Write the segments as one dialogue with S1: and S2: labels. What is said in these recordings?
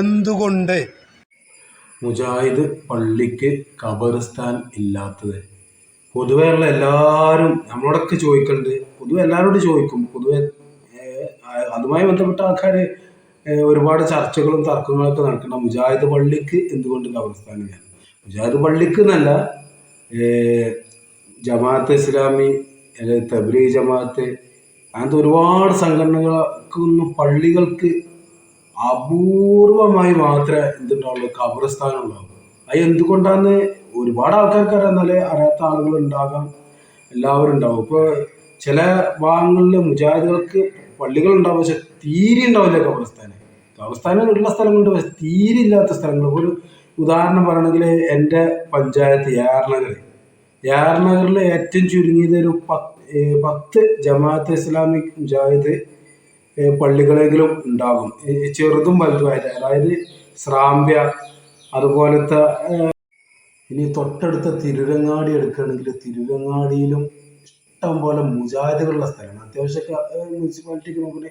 S1: എന്തുകൊണ്ട്?
S2: മുജാഹിദ് പള്ളിക്ക് ഖബർസ്ഥാൻ ഇല്ലാത്തത്. പൊതുവെ ഉള്ള എല്ലാവരും നമ്മളോടൊക്കെ ചോദിക്കണ്ട് പൊതുവെ എല്ലാവരോടും ചോദിക്കും. പൊതുവെ അതുമായി ബന്ധപ്പെട്ട ആൾക്കാർ ഒരുപാട് ചർച്ചകളും തർക്കങ്ങളൊക്കെ നടക്കുന്ന മുജാഹിദ് പള്ളിക്ക് എന്തുകൊണ്ട് ഖബറിസ്ഥാനില്ല മുജാഹിദ് പള്ളിക്ക് എന്നല്ല ജമാഅത്ത് ഇസ്ലാമി അല്ലെങ്കിൽ തബ്ലീഗ് ജമാഅത്ത് അങ്ങനത്തെ ഒരുപാട് സംഘടനകൾക്കൊന്നും പള്ളികൾക്ക് അപൂർവമായി മാത്രമേ എന്തുണ്ടാവുള്ളൂ? ഖബറിസ്ഥാനം ഉണ്ടാവും അത് എന്തുകൊണ്ടാന്ന് ഒരുപാട് ആൾക്കാർക്ക് അറിയാന്നാലെ അറിയാത്ത ആളുകൾ ഉണ്ടാകാം എല്ലാവരും ഉണ്ടാവും. ഇപ്പോൾ ചില ഭാഗങ്ങളിൽ മുജാഹിദുകൾക്ക് പള്ളികൾ ഉണ്ടാവും. പക്ഷെ തീരെ ഉണ്ടാവില്ല ഖബറിസ്ഥാനം ഖബറിസ്ഥാനം ഉള്ള സ്ഥലങ്ങളുണ്ട്. പക്ഷെ തീരെ ഇല്ലാത്ത സ്ഥലങ്ങൾ. ഒരു ഉദാഹരണം പറയണമെങ്കിൽ എന്റെ പഞ്ചായത്ത് യാർനഗർ യാർനഗറിൽ ഏറ്റവും ചുരുങ്ങിയത് ഒരു പത്ത് പത്ത് ജമാഅത്ത് ഇസ്ലാമിക് മുജാഹിദ് പള്ളികളെങ്കിലും ഉണ്ടാകും. ചെറുതും വലുതുമായിട്ട്. അതായത് ശ്രാമ്പ്യ അതുപോലത്തെ ഇനി തൊട്ടടുത്ത തിരുരങ്ങാടി എടുക്കുകയാണെങ്കിൽ തിരുരങ്ങാടിയിലും ഇഷ്ടം പോലെ മുജാഹിദുകളുള്ള സ്ഥലമാണ്. അത്യാവശ്യമൊക്കെ മുനിസിപ്പാലിറ്റിക്ക് നോക്കണേ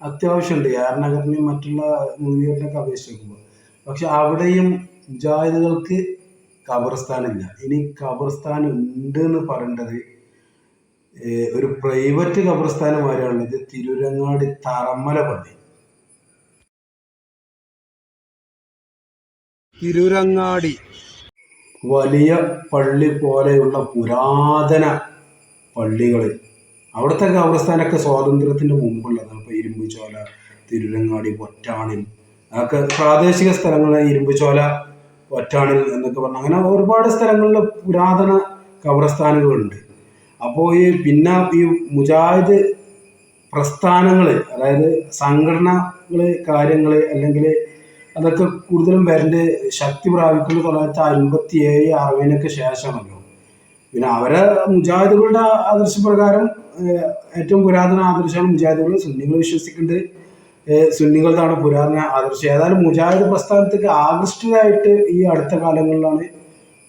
S2: അത്യാവശ്യമുണ്ട്. യാർനഗറിനെയും മറ്റുള്ള മുനിയറിനൊക്കെ അപേക്ഷിച്ച് നോക്കുമ്പോൾ. പക്ഷെ അവിടെയും മുജാഹിദുകൾക്ക് ഖബർസ്ഥാനില്ല. ഇനി ഖബർസ്ഥാൻ ഉണ്ട് എന്ന് പറയേണ്ടത് ഒരു പ്രൈവറ്റ് ഖബർസ്ഥാനമാരുള്ളത് തിരുരങ്ങാടി തറമ്മല പള്ളി.
S1: തിരുരങ്ങാടി.
S2: വലിയ പള്ളി പോലെയുള്ള പുരാതന പള്ളികൾ അവിടുത്തെ ഖബർസ്ഥാനൊക്കെ സ്വാതന്ത്ര്യത്തിന് മുമ്പുള്ളതാണ്. ഇപ്പോൾ ഇരുമ്പുചോല തിരുരങ്ങാടി ഒറ്റാണിൽ അതൊക്കെ പ്രാദേശിക സ്ഥലങ്ങളെ ഇരുമ്പുചോല ഒറ്റാണിൽ എന്നൊക്കെ പറഞ്ഞാൽ അങ്ങനെ ഒരുപാട് സ്ഥലങ്ങളിൽ പുരാതന ഖബർസ്ഥാനുകളുണ്ട്. അപ്പോൾ ഈ പിന്നെ ഈ മുജാഹിദ് പ്രസ്ഥാനങ്ങൾ അതായത് സംഘടനകൾ കാര്യങ്ങൾ അല്ലെങ്കിൽ അതൊക്കെ കൂടുതലും വരേണ്ട ശക്തി പ്രാപിക്കുന്നത് തൊള്ളായിരത്തി അൻപത്തി ഏഴ് അറുപതിനൊക്കെ ശേഷമല്ലോ പിന്നെ അവരെ മുജാഹിദുകളുടെ ആദർശപ്രകാരം ഏറ്റവും പുരാതന ആദർശമാണ് മുജാഹിദുകൾ. സുന്നികൾ വിശ്വസിക്കുന്നത് സുന്നികളുടെ പുരാതന ആദർശം. ഏതായാലും മുജാഹിദ് പ്രസ്ഥാനത്തേക്ക് ആകൃഷ്ടരായിട്ട് ഈ അടുത്ത കാലങ്ങളിലാണ്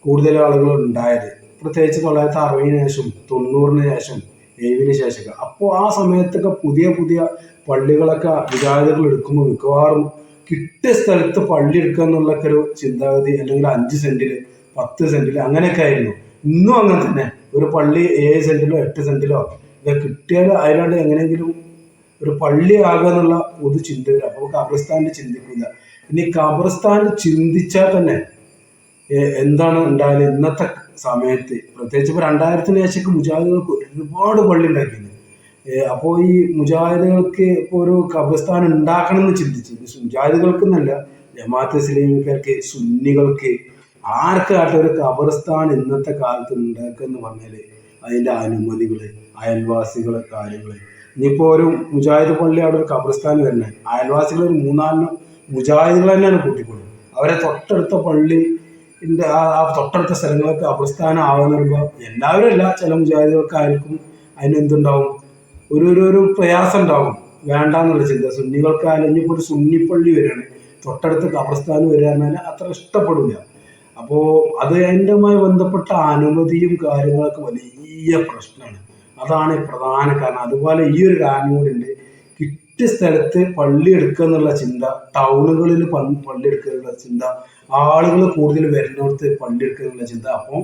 S2: കൂടുതൽ ആളുകൾ ഉണ്ടായത്. പ്രത്യേകിച്ച് തൊള്ളായിരത്തി അറുപതിന് ശേഷം തൊണ്ണൂറിന് ശേഷം എഴുപതിന് ശേഷമൊക്കെ അപ്പോൾ ആ സമയത്തൊക്കെ പുതിയ പുതിയ പള്ളികളൊക്കെ വിചാരിതകൾ എടുക്കുമ്പോൾ മിക്കവാറും കിട്ടിയ സ്ഥലത്ത് പള്ളി എടുക്കുക എന്നുള്ളൊക്കെ ഒരു ചിന്താഗതി അല്ലെങ്കിൽ അഞ്ച് സെന്റിൽ പത്ത് സെന്റിൽ അങ്ങനെയൊക്കെ ആയിരുന്നു. ഇന്നും അങ്ങനെ തന്നെ. ഒരു പള്ളി ഏഴ് സെന്റിലോ എട്ട് സെന്റിലോ ഒക്കെ കിട്ടിയാൽ അതിനാണ്ട് എങ്ങനെയെങ്കിലും ഒരു പള്ളി ആകുക എന്നുള്ള പൊതു ചിന്ത വരും അപ്പോൾ ഖബർസ്ഥാനിൽ ചിന്തിക്കില്ല ഇനി ഖബർസ്ഥാനിൽ ചിന്തിച്ചാൽ തന്നെ എന്താണ് ഉണ്ടായത് ഇന്നത്തെ സമയത്ത്. പ്രത്യേകിച്ച് ഇപ്പോൾ രണ്ടായിരത്തിന് ശേഷം മുജാഹിദുകൾക്ക് ഒരുപാട് പള്ളി ഉണ്ടാക്കിയിട്ടുണ്ട് അപ്പോ ഈ മുജാഹിദുകൾക്ക് ഇപ്പോൾ ഒരു ഖബർസ്ഥാൻ ഉണ്ടാക്കണം എന്ന് ചിന്തിച്ചു മുജാഹിദുകൾക്ക് എന്നല്ല ജമാഅത്ത് ഇസ്ലാമിക്കാർക്ക് സുന്നികൾക്ക് ആർക്കാട്ടെ ഒരു ഖബർസ്ഥാൻ ഇന്നത്തെ കാലത്ത് ഉണ്ടാക്കുക എന്ന് പറഞ്ഞാൽ അതിന്റെ അനുമതികൾ അയൽവാസികൾ കാര്യങ്ങൾ ഇനിയിപ്പോൾ ഒരു മുജാഹിദ് പള്ളി അവിടെ ഒരു ഖബർസ്ഥാൻ തന്നെ. അയൽവാസികൾ ഒരു മൂന്നാലിനും മുജാഹിദുകൾ തന്നെയാണ് കൂട്ടിക്കൊള്ളുന്നത് അവരെ തൊട്ടടുത്ത പള്ളി ആ ആ തൊട്ടടുത്ത സ്ഥലങ്ങളൊക്കെ അപ്രസ്ഥാനം ആവുന്ന പറയുമ്പോൾ എല്ലാവരും അല്ല ചില മുജാഹിദികൾക്കായിരിക്കും അതിനെന്തുണ്ടാവും ഒരു ഒരു ഒരു പ്രയാസം ഉണ്ടാവും വേണ്ടാന്നുള്ള ചിന്ത. സുന്നികൾക്കായാലും ഇനിയിപ്പോൾ ഒരു സുന്നിപ്പള്ളി വരികയാണ്. തൊട്ടടുത്ത് കബർസ്ഥാനം വരിക അത്ര ഇഷ്ടപ്പെടില്ല. അപ്പോൾ അത് അതിന്റെമായി ബന്ധപ്പെട്ട അനുമതിയും കാര്യങ്ങളൊക്കെ വലിയ പ്രശ്നമാണ്. അതാണ് പ്രധാന കാരണം. അതുപോലെ ഈ ഒരു കാരണം കൂടി ഉണ്ട് കിട്ടിയ സ്ഥലത്ത് പള്ളി എടുക്കുക എന്നുള്ള ചിന്ത ടൗണുകളിൽ പള്ളി എടുക്കുക എന്നുള്ള ചിന്ത ആളുകൾ കൂടുതൽ വരുന്നിടത്ത് പള്ളി എടുക്കുക എന്നുള്ള ചിന്ത അപ്പം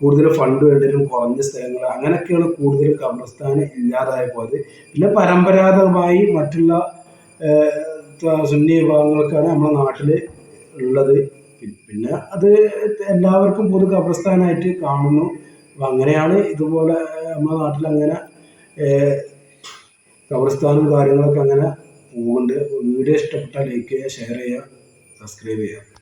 S2: കൂടുതൽ ഫണ്ട് വേണ്ടതിലും കുറഞ്ഞ സ്ഥലങ്ങൾ അങ്ങനെയൊക്കെയാണ് കൂടുതൽ കബർസ്ഥാൻ ഇല്ലാതായി പോയത്. പിന്നെ പരമ്പരാഗതമായി മറ്റുള്ള സുന്നി വിഭാഗങ്ങൾക്കാണ് നമ്മുടെ നാട്ടിൽ ഉള്ളത്. പിന്നെ അത് എല്ലാവർക്കും പൊതു കബർസ്ഥാനായിട്ട് കാണുന്നു. അങ്ങനെയാണ് ഇതുപോലെ നമ്മുടെ നാട്ടിൽ അങ്ങനെ കബർസ്ഥാനും കാര്യങ്ങളൊക്കെ അങ്ങനെ പോകുന്നുണ്ട് വീഡിയോ ഇഷ്ടപ്പെട്ടാൽ ലൈക്ക് ചെയ്യുക ഷെയർ ചെയ്യുക സബ്സ്ക്രൈബ് ചെയ്യുക.